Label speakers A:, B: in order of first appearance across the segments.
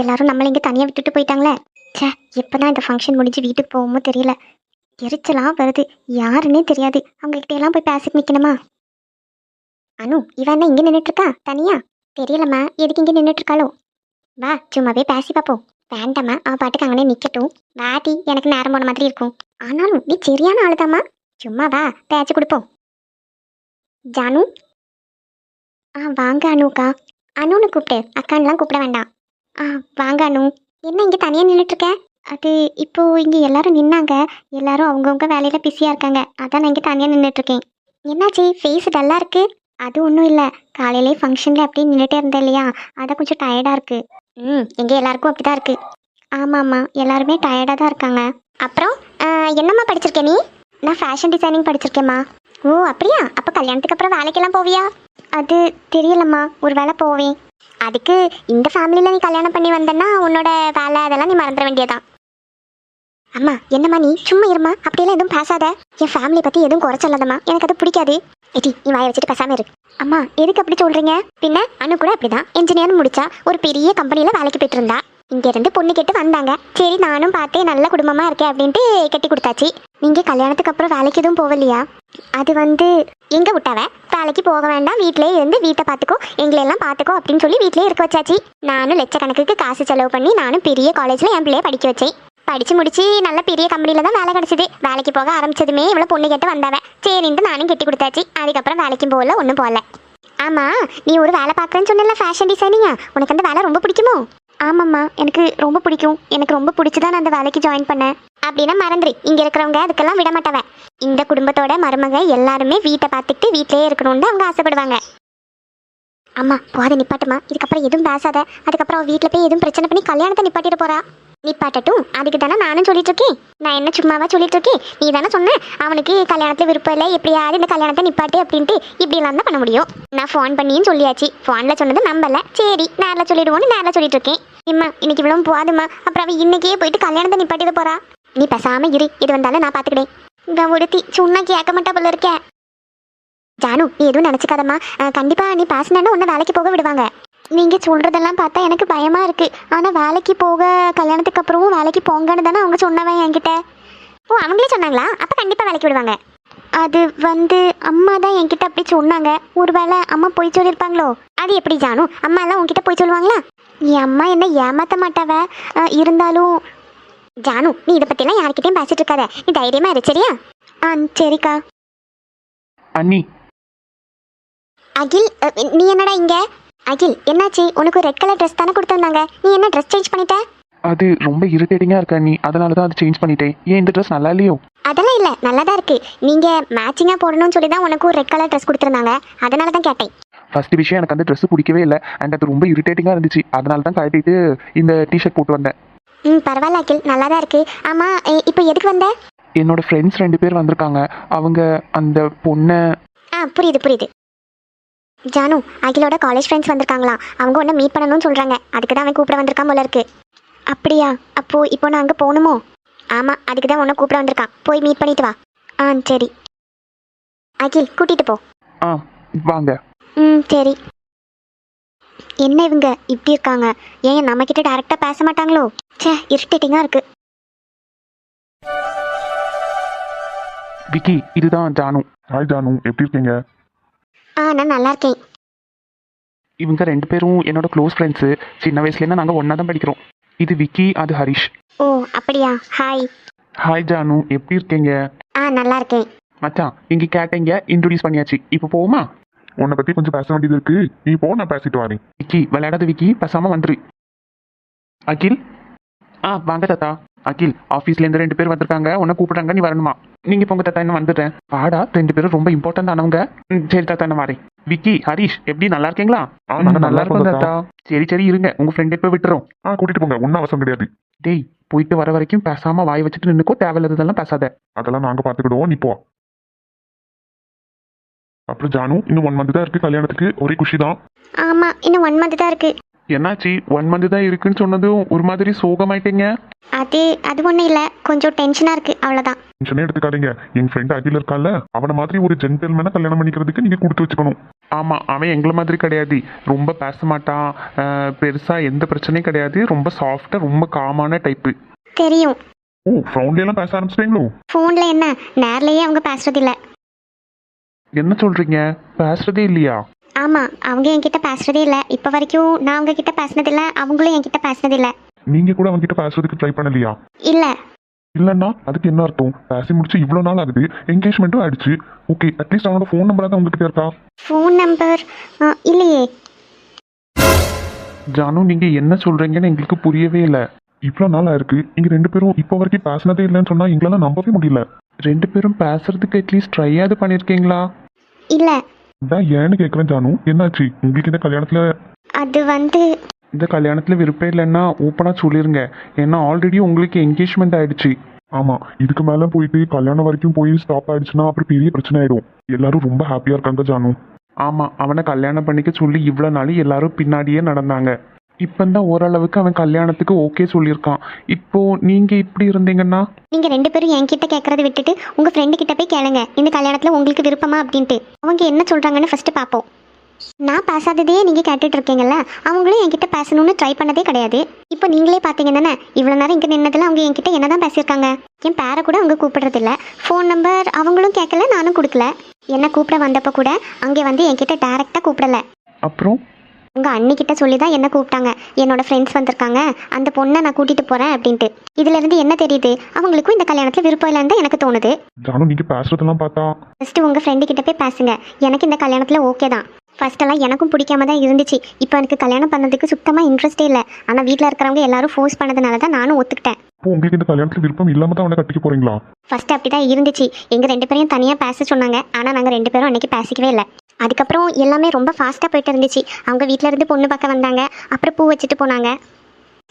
A: எல்லாரும் நம்மளை இங்கே தனியாக விட்டுட்டு போயிட்டாங்களே. ச்சே எப்பதான் இந்த ஃபங்க்ஷன் முடிஞ்சு வீட்டுக்கு போகமோ தெரியல. எரிச்சலாம் வருது. யாருன்னே தெரியாது. அவங்ககிட்ட எல்லாம் போய் பேசிட்டு நிற்கணுமா அனு இவன் என்ன இங்கே நின்றுட்டுருக்கா தனியா? தெரியலம்மா. எதுக்கு இங்கே நின்றுட்டு இருக்காளோ வா சும்மாவே பேசி பார்ப்போம் வேண்டாம்மா. அவன் பாட்டுக்கு அங்கனே நிற்கட்டும் வாடி எனக்கு நேரம் போன மாதிரி இருக்கும். ஆனாலும் நீ சரியான ஆளுதாம்மா. சும்மா வா பேச்சு கொடுப்போம். ஜானு? ஆ வாங்க அனுக்கா. அனுன்னு கூப்பிட்டு அக்கான்லாம் கூப்பிட வேண்டாம். ஆ வாங்க அனு. என்ன இங்கே தனியாக நின்றுட்டு அது இப்போது இங்கே எல்லாரும் நின்னாங்க. எல்லாரும் அவங்கவுங்க வேலையில் பிஸியாக இருக்காங்க. அதான் நான் இங்கே தனியாக நின்றுட்டுருக்கேன் என்னாச்சி? என்னாச்சு ஃபேஸ் டல்லாக இருக்குது அது ஒன்றும் இல்லை. காலையிலே ஃபங்க்ஷனில் அப்படியே நின்றுட்டே இருந்தேன் இல்லையா? அதான் கொஞ்சம் டயர்டாக இருக்குது ம் எங்கே எல்லாருக்கும் அப்படி தான் இருக்குது ஆமாம் ஆமாம் எல்லாருமே டயர்டாக தான் இருக்காங்க. அப்புறம் என்னம்மா படிச்சிருக்க நீ? நான் ஃபேஷன் டிசைனிங் படிச்சிருக்கேம்மா. ஓ அப்படியா? அப்போ கல்யாணத்துக்கு அப்புறம் வேலைக்கெல்லாம் போவியா? அது தெரியலம்மா. ஒரு வேளை போவேன். அதுக்கு இந்த ஃபேமிலியில் நீ கல்யாணம் பண்ணி வந்தேன்னா உன்னோட வேலை அதெல்லாம் நீ மறந்துட வேண்டியதான் அம்மா என்னம்மா நீ? சும்மா இருமா அப்படியெல்லாம் எதுவும் பேசாத. என் ஃபேமிலி பற்றி எதுவும் குறைச்சல்லாதம்மா எனக்கு அது பிடிக்காது. எடி நீ வாயை வச்சுட்டு பேசாமல் இரு. அம்மா எதுக்கு அப்படி சொல்கிறீங்க பின்ன அனு கூட அப்படிதான் இன்ஜினியர் முடிச்சா ஒரு பெரிய கம்பெனியில் வேலைக்கு போயிட்டு இருந்தா இங்கேருந்து பொண்ணு கேட்டு வந்தாங்க. சரி நானும் பார்த்தேன். நல்ல குடும்பமாக இருக்கேன் அப்படின்ட்டு கட்டி கொடுத்தாச்சு. நீங்க கல்யாணத்துக்கு அப்புறம் வேலைக்கு எதுவும் போகலையா அது வந்து எங்க விட்டாவ? வேலைக்கு போக வேண்டாம் வீட்டிலே இருந்து வீட்டை பார்த்துக்கோ எங்களெல்லாம் பார்த்துக்கோ அப்படின்னு சொல்லி வீட்டிலே இருக்க வச்சாச்சு. நானும் லட்சக்கணக்குக்கு காசு செலவு பண்ணி நானும் பெரிய காலேஜில் என் பிள்ளைய படிக்க வச்சேன். படிச்சு முடிச்சு நல்ல பெரிய கம்பெனில தான் வேலை கிடைச்சது. வேலைக்கு போக ஆரம்பிச்சதுமே இவ்வளோ பொண்ணு கேட்டு வந்தாவ. சரின்ட்டு நானும் கெட்டி கொடுத்தாச்சு. அதுக்கப்புறம் வேலைக்கும் போகல ஒன்றும் போகல. ஆமா நீ ஒரு வேலை பார்க்குறேன்னு சொன்னல ஃபேஷன் டிசைனிங்கா உனக்கு அந்த வேலை ரொம்ப பிடிக்குமோ? ஆமாம்மா எனக்கு ரொம்ப பிடிக்கும். எனக்கு ரொம்ப பிடிச்சி தான் நான் அந்த வேலைக்கு ஜாயின் பண்ணேன். அப்படின்னா மறந்துரு. இங்க இருக்கிறவங்க அதுக்கெல்லாம் விட இந்த குடும்பத்தோட மருமக எல்லாருமே வீட்டை பார்த்துட்டு வீட்டிலேயே இருக்கணும்னு அவங்க ஆசைப்படுவாங்க. அம்மா போத நிப்பாட்டுமா. இதுக்கப்புறம் எதுவும் பேசாத. அதுக்கப்புறம் அவள் வீட்டில் போய் எதுவும் பிரச்சனை பண்ணி கல்யாணத்தை நிப்பாட்டிட்டு போறா. நிப்பாட்டட்டும். அதுக்கு தானே நானும் சொல்லிட்டு இருக்கேன் நான் என்ன சும்மாவா சொல்லிட்டு இருக்கேன் நீ தானே சொன்ன. அவனுக்கு கல்யாணத்துல விருப்பம் இல்லை. எப்படியாவது இந்த கல்யாணத்தை நிப்பாட்டு அப்படின்ட்டு இப்படிலாம் தான் பண்ண முடியும். நான் ஃபோன் பண்ணியும் சொல்லியாச்சு. ஃபோனில் சொன்னது நம்பல. சரி நேரில் சொல்லிடுவோன்னு நேரில் சொல்லிட்டு இருக்கேன் இம்மா இன்னைக்கு இவ்வளவு போதுமா அப்புறம் அவ இன்னைக்கே போயிட்டு கல்யாணத்தை நிப்பாட்டிட போறா. நீ பேசாம இரு. இது வந்தாலும் நான் பாத்துக்கிறேன் இவன் ஒருத்தி சும்மா கேட்க மாட்டா போல இருக்கேன் ஜானு நீ எதுவும் நினச்சிக்காதம்மா. கண்டிப்பா நீ பேசினா உன்னை வேலைக்கு போக விடுவாங்க. நீங்க சொல்றதெல்லாம் பார்த்தா எனக்கு பயமா இருக்கு. ஆனா வேலைக்கு போக கல்யாணத்துக்கு அப்புறமும் வேலைக்கு போங்கன்னு தானே அவங்க சொன்னவன் என்கிட்ட. ஓ அவங்களே சொன்னாங்களா? அப்ப கண்டிப்பா வேலைக்கு விடுவாங்க. அது வந்து அம்மா தான் என்கிட்ட அப்படி சொன்னாங்க. ஒருவேளை அம்மா போய் சொல்லியிருப்பாங்களோ? அது எப்படி ஜானு? அம்மா எல்லாம் உன்கிட்ட போய் சொல்லுவாங்களா? என் அம்மா என்ன ஏமாத்த மாட்டாவ. இருந்தாலும் ஜானு நீ இதை பத்திலாம் யார்கிட்டயும் பேசிட்டு இருக்காத நீ தைரியமா இரு சரியா? ஆ சரிக்கா.
B: அண்ணி.
A: அகில் அ, நீ என்னடா இங்க? அகில் என்னாச்சு? உனக்கு ரெட் கலர் ட்ரெஸ் தானே கொடுத்துருந்தாங்க. நீ என்ன ட்ரெஸ் சேஞ்ச் பண்ணிட்ட?
B: அது ரொம்ப இரிட்டேட்டிங்காக இருக்கா நீ அதனால தான் அதை சேஞ்ச் பண்ணிட்டேன். ஏன் இந்த ட்ரெஸ் நல்லா இல்லையோ?
A: அதெல்லாம் இல்ல நல்லா தான் இருக்கு. நீங்க மேட்சிங்கா போடணும்னு சொல்லி தான் உனக்கு ரெட் கலர் ட்ரெஸ் கொடுத்துருந்தாங்க. அதனால தான் கேட்டேன்.
B: ஃபர்ஸ்ட் விஷயம் எனக்கு அந்த ட்ரெஸ் பிடிக்கவே இல்லை. அண்ட் அது ரொம்ப இரிட்டேட்டிங்காக இருந்துச்சு. அதனால தான் கழட்டிட்டு இந்த டிஷர்ட் போட்டு வந்தேன்.
A: ம் பரவாயில்ல அகில். நல்லா தான் இருக்கு. ஆமா எ- இப்போ எதுக்கு வந்த?
B: என்னோட ஃப்ரெண்ட்ஸ் ரெண்டு பேர் வந்திருக்காங்க. அவங்க அந்த பொண்ணை
A: ஆ புரியுது புரியுது. ஜானு அகிலோட காலேஜ் ஃப்ரெண்ட்ஸ் வந்திருக்காங்களா அவங்க உன்னை மீட் பண்ணணும்னு சொல்றாங்க. அதுக்கு தான் அவன் கூப்பிட வந்திருக்கான் போல இருக்கு. அப்படியா? அப்போ இப்போ நான் அங்கே போகணுமோ? ஆமா அதுக்கு தான் உன்னை கூப்பிட வந்திருக்கான். போய் மீட் பண்ணிட்டு வா. ஆ சரி. அகில் கூட்டிட்டு போ.
B: ஆ வாங்க.
A: ம் சரி. என்ன இவங்க? இப்படி இருக்காங்க. ஏன் நம்ம கிட்ட டைரக்டா பேச மாட்டாங்களோ? ச்சே இரிட்டேட்டிங்கா இருக்கு.
B: விக்கி இதுதான் ஜானு.
C: ஹாய் ஜானு. எப்படி இருக்கீங்க?
A: ஆ நான் நல்லா இருக்கேன்.
B: இவங்க ரெண்டு பேரும் என்னோட க்ளோஸ் ஃப்ரெண்ட்ஸு சின்ன வயசுலேருந்து நாங்கள் ஒன்றா தான் படிக்கிறோம். இது விக்கி அது ஹரிஷ்.
A: ஓ அப்படியா? Hi
B: hi Janu. எப்படி இருக்கீங்க?
A: ஆ நல்லா இருக்கேன்.
B: மச்சான் இங்கே கேட்டீங்க இன்ட்ரடியூஸ் பண்ணியாச்சு. இப்போ போவோமா?
C: உன்னை பத்தி கொஞ்சம் பேச வேண்டியது இருக்கு. நீ போ நான் பேசிட்டு வரேன்.
B: விக்கி விளையாடாத விக்கி பேசாம வந்துரு. அகில்? ஆ வாங்க தாத்தா. அகில் ஆஃபீஸ்ல இருந்து ரெண்டு பேர் வந்திருக்காங்க. உன்னை கூப்பிடுறாங்க நீ வரணுமா? நீங்க போங்க தாத்தா என்ன வந்துட்டேன் வாடா ரெண்டு பேரும் ரொம்ப இம்பார்ட்டன்ட் ஆனவங்க. ம், சரி தாத்தா நான் வரேன். விக்கி ஹரிஷ் எப்படி நல்லா இருக்கீங்களா? நல்லா இருக்கும்
C: தாத்தா.
B: சரி சரி இருங்க. உங்க ஃப்ரெண்டை போய் விட்டுறோம்.
C: ஆ கூட்டிட்டு போங்க. ஒன்னும் அவசரம் கிடையாது.
B: டேய் போயிட்டு வர வரைக்கும் பேசாம வாய் வச்சுட்டு நின்னுக்கோ. தேவையில்லாததெல்லாம் பேசாத.
C: அதெல்லாம் நாங்க பாத்துக்கிடுவோம் நீ போ. அப்புறம் ஜானு இன்னும் ஒன் மந்த் தான் இருக்கு கல்யாணத்துக்கு. ஒரே குஷி தான்.
A: ஆமா இன்னும் ஒன் மந்த் தான் இருக்கு.
B: என்னாச்சு? ஒன் மந்த் தான் இருக்குன்னு சொன்னதும் ஒரு மாதிரி சோகமாயிட்டீங்க?
A: அது அது ஒன்றும் இல்லை. கொஞ்சம் டென்ஷனாக இருக்கு. அவ்வளோதான்
C: டென்ஷனே எடுத்துக்காதீங்க. என் ஃப்ரெண்ட் அகில் இருக்கால அவன மாதிரி ஒரு ஜென்டில்மேனை கல்யாணம் பண்ணிக்கிறதுக்கு நீங்க கொடுத்து வச்சுக்கணும்.
B: ஆமாம் அவன் எங்களை மாதிரி கிடையாது. ரொம்ப பேச மாட்டான். பெருசாக எந்த பிரச்சனையும் கிடையாது. ரொம்ப சாஃப்டாக ரொம்ப காமான டைப்பு
A: தெரியும்.
C: ஓ ஃபோன்ல எல்லாம் பேச ஆரம்பிச்சிட்டீங்களோ?
A: ஃபோனில் என்ன? நேர்லயே அவங்க பேசுறதில்ல
B: என்ன சொல்கிறீங்க பேசுகிறதே இல்லையா?
A: ஆமாம் அவங்க என்கிட்ட பேசுறதே இல்லை. இப்போ வரைக்கும் நான் அவங்க கிட்ட பேசினதில்ல அவங்களும் என்கிட்ட பேசினதில்ல.
C: நீங்க கூட அவன்கிட்ட பேசுறதுக்கு ட்ரை பண்ணலையா?
A: இல்லை.
C: இல்லைன்னா அதுக்கு என்ன அர்த்தம்? பேசி முடிச்சு இவ்வளோ நாள் ஆகுது என்கேஜ்மெண்ட்டும் ஆயிடுச்சு. ஓகே அட்லீஸ்ட் அவனோட ஃபோன் நம்பராக உங்ககிட்ட இருக்கா?
A: ஃபோன் நம்பர் இல்லையே.
B: ஜானு நீங்கள் என்ன சொல்கிறீங்கன்னு எங்களுக்கு புரியவே இல்லை.
C: இவ்வளோ நாள் ஆயிருக்கு இங்க ரெண்டு பேரும் இப்போ வரைக்கும் பேசினதே இல்லைன்னு சொன்னா எங்களால நம்பவே முடியல.
B: ரெண்டு பேரும் பேசுறதுக்கு அட்லீஸ்ட் ட்ரையாவது பண்ணியிருக்கீங்களா
A: இல்லை.
C: ஏன்னு கேட்குறேன் ஜானு. என்னாச்சு? உங்களுக்கு இந்த கல்யாணத்துல
A: அது வந்து
B: இந்த கல்யாணத்தில் விருப்பம் இல்லைன்னா ஓப்பனாக சொல்லிருங்க. ஏன்னா ஆல்ரெடி உங்களுக்கு என்கேஜ்மெண்ட் ஆயிடுச்சு.
C: ஆமா இதுக்கு மேல போயிட்டு கல்யாணம் வரைக்கும் போய் ஸ்டாப் ஆயிடுச்சுன்னா அப்புறம் பெரிய பிரச்சனை ஆயிடும். எல்லாரும் ரொம்ப ஹாப்பியா இருக்காங்க ஜானு.
B: ஆமாம் அவனை கல்யாணம் பண்ணிக்க சொல்லி இவ்வளோ நாள் எல்லாரும் பின்னாடியே நடந்தாங்க. இப்போ தான் ஓரளவுக்கு அவன் கல்யாணத்துக்கு ஓகே சொல்லியிருக்கான். இப்போ நீங்கள் இப்படி இருந்தீங்கன்னா?
A: நீங்கள் ரெண்டு பேரும் என்கிட்ட கேட்கறத விட்டுட்டு உங்கள் ஃப்ரெண்டு கிட்ட போய் கேளுங்க. இந்த கல்யாணத்தில் உங்களுக்கு விருப்பமா அப்படின்ட்டு. அவங்க என்ன சொல்கிறாங்கன்னு ஃபஸ்ட்டு பார்ப்போம். நான் பேசாததையே நீங்கள் கேட்டுட்டு இருக்கீங்கல்ல? அவங்களும் என்கிட்ட பேசணும்னு ட்ரை பண்ணதே கிடையாது. இப்போ நீங்களே பார்த்தீங்க தானே? இவ்வளோ நேரம் இங்கே நின்னதில் அவங்க என்கிட்ட என்ன தான் பேசியிருக்காங்க? என் பேரை கூட அவங்க கூப்பிடுறதில்ல. ஃபோன் நம்பர் அவங்களும் கேட்கல நானும் கொடுக்கல. என்ன கூப்பிட வந்தப்போ கூட அங்கே வந்து என்கிட்ட டேரெக்டாக கூப்பிடல.
B: அப்புறம்?
A: உங்கள் அண்ணிக்கிட்ட சொல்லி தான் என்ன கூப்பிட்டாங்க. என்னோட ஃப்ரெண்ட்ஸ் வந்திருக்காங்க. அந்த பொண்ணை நான் கூட்டிகிட்டு போகிறேன் அப்படின்ட்டு. இதுலேருந்து என்ன தெரியுது? அவங்களுக்கும் இந்த கல்யாணத்தில் விருப்பம் இல்லைன்னு எனக்கு தோணுது.
C: நீங்க பேசுறதெல்லாம் பார்த்தா.
A: ஃபஸ்ட்டு உங்கள் ஃப்ரெண்டு கிட்ட போய் பேசுங்க. எனக்கு இந்த கல்யாணத்தில் ஓகே தான். ஃபர்ஸ்டெல்லாம் எனக்கும் பிடிக்காம தான் இருந்துச்சு. இப்போ எனக்கு கல்யாணம் பண்ணதுக்கு சுத்தமாக இன்ட்ரெஸ்டே இல்லை. ஆனால் வீட்டில் இருக்கிறவங்க எல்லாரும் ஃபோர்ஸ் பண்ணதுனால தான் நானும் ஒத்துக்கிட்டேன்.
C: இப்போ உங்களுக்கு இந்த கல்யாணத்துல விருப்பம் இல்லாம தான் அவனை கட்டிக்க போறீங்களா?
A: ஃபர்ஸ்ட் அப்படி தான் இருந்துச்சு. எங்கள் ரெண்டு பேரையும் தனியாக பேச சொன்னாங்க. ஆனால் நாங்கள் ரெண்டு பேரும் அன்றைக்கி பேசிக்கவே இல்லை. அதுக்கப்புறம் எல்லாமே ரொம்ப ஃபாஸ்ட்டாக போயிட்டு இருந்துச்சு அவங்க வீட்டில் இருந்து பொண்ணு பார்க்க வந்தாங்க. அப்புறம் பூ வச்சுட்டு போனாங்க.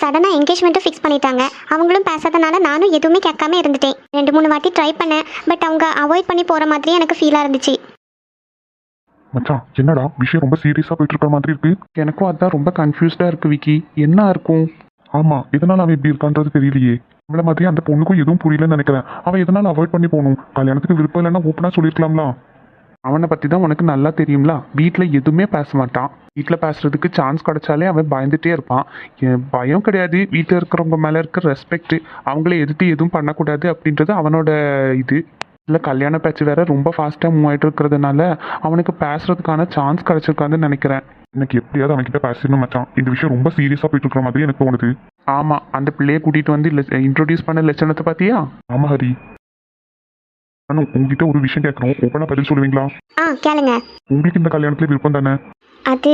A: சடனாக என்கேஜ்மெண்ட்டும் ஃபிக்ஸ் பண்ணிட்டாங்க. அவங்களும் பேசாதனால நானும் எதுவுமே கேட்காம இருந்துட்டேன். ரெண்டு மூணு வாட்டி ட்ரை பண்ணேன். பட் அவங்க அவாய்ட் பண்ணி போகிற மாதிரியே எனக்கு ஃபீலாக இருந்துச்சு.
C: மச்சான் என்னடா? விஷயம் ரொம்ப சீரியஸாக போயிட்டு இருக்கிற மாதிரி இருக்கு.
B: எனக்கும் அதான் ரொம்ப கன்ஃபியூஸ்டாக இருக்கு விக்கி. என்ன இருக்கும்?
C: ஆமாம் எதனால அவன் இப்படி இருக்கான்றது தெரியலையே. நம்மள மாதிரி அந்த பொண்ணுக்கும் எதுவும் புரியலன்னு நினைக்கிறேன். அவன் எதனால அவாய்ட் பண்ணி போகணும்? கல்யாணத்துக்கு விருப்பம் இல்லைன்னா ஓப்பனாக சொல்லியிருக்கலாம்லாம்
B: அவனை பற்றி தான் உனக்கு நல்லா தெரியும்ல? வீட்டில் எதுவுமே பேச மாட்டான். வீட்டில் பேசுறதுக்கு சான்ஸ் கிடைச்சாலே அவன் பயந்துட்டே இருப்பான். பயம் கிடையாது. வீட்டில் இருக்கிறவங்க மேலே இருக்கிற ரெஸ்பெக்ட் அவங்கள எதிர்த்து எதுவும் பண்ணக்கூடாது அப்படின்றது அவனோட இது. இல்லை கல்யாண பேச்சு வேற ரொம்ப ஃபாஸ்ட்டாக மூவ் ஆகிட்டு இருக்கிறதுனால அவனுக்கு பேசுறதுக்கான சான்ஸ் கிடைச்சிருக்காதுன்னு நினைக்கிறேன்.
C: எனக்கு எப்படியாவது அவன்கிட்ட பேசணும் மச்சான். இந்த விஷயம் ரொம்ப சீரியஸா போயிட்டு இருக்கிற மாதிரி எனக்கு தோணுது.
B: ஆமாம் அந்த பிள்ளையை கூட்டிகிட்டு வந்து இன்ட்ரோடியூஸ் பண்ண லட்சணத்தை பார்த்தியா?
C: ஆமா ஹரி. நானும் உங்ககிட்ட ஒரு விஷயம் கேட்குறோம் ஓப்பனா பதில் சொல்லுவீங்களா?
A: ஆ கேளுங்க.
C: உங்களுக்கு இந்த கல்யாணத்துல விருப்பம் தானே?
A: அது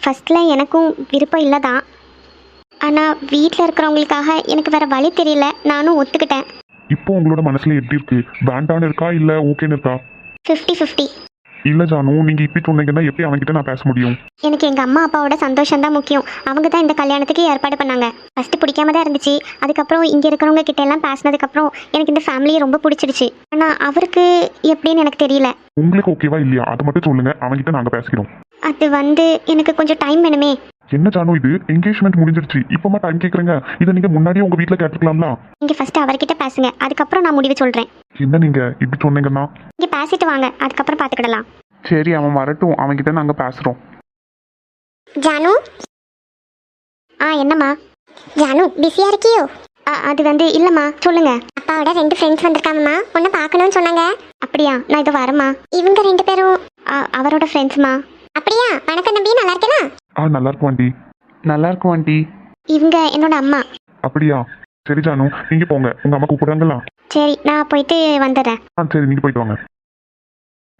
A: ஃபஸ்ட்டில் எனக்கும் விருப்பம் இல்லை தான் ஆனால் வீட்டில் இருக்கிறவங்களுக்காக எனக்கு வேறு வழி தெரியல. நானும் ஒத்துக்கிட்டேன்.
C: இப்போ உங்களோட மனசுல எப்படி இருக்கு? வேண்டான்னு இருக்கா? இல்ல ஓகேன்னு இருக்கா?
A: ஃபிஃப்டி ஃபிஃப்டி
C: இல்ல ஜானு நீங்க இப்படி சொன்னீங்கன்னா எப்படி அவன்கிட்ட நான் பேச முடியும்?
A: எனக்கு எங்கள் அம்மா அப்பாவோட சந்தோஷம் தான் முக்கியம். அவங்க தான் இந்த கல்யாணத்துக்கு ஏற்பாடு பண்ணாங்க. ஃபஸ்ட்டு பிடிக்காம தான் இருந்துச்சு. அதுக்கப்புறம் இங்கே இருக்கிறவங்க கிட்ட எல்லாம் பேசினதுக்கப்புறம் எனக்கு இந்த ஃபேமிலியை ரொம்ப பிடிச்சிருச்சு ஆனால் அவருக்கு எப்படின்னு எனக்கு தெரியல.
C: உங்களுக்கு ஓகேவா இல்லையா? அதை மட்டும் சொல்லுங்க. அவன்கிட்ட நாங்க பேசிக்கிறோம்.
A: அது வந்து எனக்கு கொஞ்சம் டைம் வேணுமே.
C: என்ன ஜானு இது? என்கேஜ்மெண்ட் முடிஞ்சிருச்சு இப்பமா டைம் கேக்குறீங்க. இதை நீங்க முன்னாடியே உங்க வீட்ல கேட்டுக்கலாம்ல?
A: நீங்கள் ஃபஸ்ட்டு அவர்கிட்ட பேசுங்க. அதுக்கப்புறம் நான் முடிவு சொல்கிறேன்
C: என்ன நீங்க? இப்படி சொன்னீங்கன்னா?
A: இங்கே பேசிட்டு வாங்க. அதுக்கப்புறம் பார்த்துக்கிடலாம்
B: சரி அவன் வரட்டும். அவன்கிட்ட நாங்கள் பேசுகிறோம்
A: ஜானு? ஆ என்னம்மா? ஜானு பிஸியாக இருக்கியோ? ஆ அது வந்து இல்லைம்மா சொல்லுங்க. அப்பாவோட ரெண்டு ஃப்ரெண்ட்ஸ் வந்திருக்காங்கம்மா. உன்னை பார்க்கணும்னு சொன்னாங்க. அப்படியா? நான் இது வரேம்மா. இவங்க ரெண்டு பேரும் ஆ, அவரோட ஃப்ரெண்ட்ஸ்மா அப்படியா? வணக்கம் தம்பி நல்லா இருக்கேனா?
C: ஆ நல்லா இருக்கும் ஆண்டி.
B: நல்லா இருக்கும் ஆண்டி.
A: இவங்க என்னோட அம்மா.
C: அப்படியா? சரி ஜானு நீங்க போங்க. உங்க அம்மா கூப்பிடுறாங்களா?
A: சரி நான் போயிட்டு வந்துடுறேன்.
C: ஆ சரி நீங்க போயிட்டு வாங்க.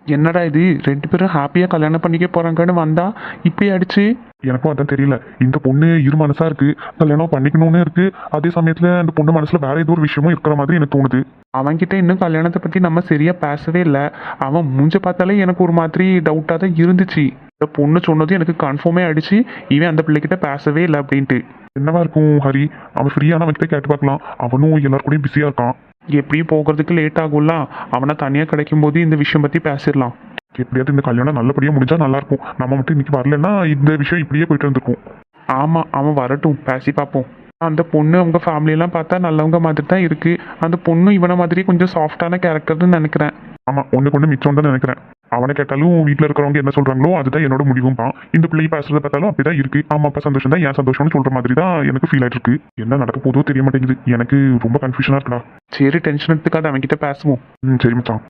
B: என்னடா இது? ரெண்டு பேரும் ஹாப்பியாக கல்யாணம் பண்ணிக்க போகிறாங்கன்னு வந்தா இப்படி அடிச்சு?
C: எனக்கும் அதான் தெரியல. இந்த பொண்ணு இரு மனசா இருக்கு. கல்யாணம் பண்ணிக்கணும்னு இருக்கு. அதே சமயத்துல அந்த பொண்ணு மனசுல வேற ஏதோ ஒரு விஷயமும் இருக்கிற மாதிரி எனக்கு தோணுது.
B: அவன்கிட்ட இன்னும் கல்யாணத்தை பற்றி நம்ம சரியாக பேசவே இல்லை. அவன் மூஞ்ச பார்த்தாலே எனக்கு ஒரு மாதிரி டவுட்டாக தான் இருந்துச்சு. இந்த பொண்ணு சொன்னது எனக்கு கன்ஃபார்மே அடிச்சு இவன் அந்த பிள்ளைகிட்ட பேசவே இல்லை அப்படின்ட்டு.
C: என்னவா இருக்கும் ஹரி? அவன் ஃப்ரீயான அவன்கிட்ட கேட்டு பார்க்கலாம். அவனும் எல்லார் கூடயும் பிஸியா இருக்கான்.
B: எப்படியும் போகிறதுக்கு லேட் ஆகும்ல? அவனை தனியாக கிடைக்கும் போது இந்த விஷயம் பற்றி பேசிடலாம்.
C: எப்படியாவது இந்த கல்யாணம் நல்லபடியா முடிஞ்சா நல்லா இருக்கும் நம்ம மட்டும் இன்னைக்கு வரலன்னா இந்த விஷயம் இப்படியே போயிட்டு இருந்திருக்கும்
B: ஆமாம் அவன் வரட்டும். பேசி பார்ப்போம். அந்த பொண்ணு அவங்க ஃபேமிலியெல்லாம் பார்த்தா நல்லவங்க மாதிரி தான் இருக்குது அந்த பொண்ணு இவனை மாதிரி கொஞ்சம் சாஃப்டான கேரக்டர்னு நினைக்கிறேன்.
C: ஆமா ஒண்ணு கொண்டு மிச்சம் தான் நினைக்கிறேன். அவனை கேட்டாலும் வீட்டில் இருக்கிறவங்க என்ன சொல்றாங்களோ அதுதான் என்னோட முடிவும்பா இந்த பிள்ளை பேசுறத பார்த்தாலும் அப்படிதான் இருக்கு. அம்மா அப்பா சந்தோஷம் தான் ஏன் சந்தோஷம்னு சொல்ற மாதிரி தான் எனக்கு ஃபீல் ஆயிட்டு இருக்கு என்ன நடக்க போதோ தெரிய மாட்டேங்குது. எனக்கு ரொம்ப கன்ஃபியூஷனா இருக்குடா.
B: சரி டென்ஷன் எடுத்துக்காத அவன்கிட்ட பேசுவோம்.
C: ம் சரி மச்சான்.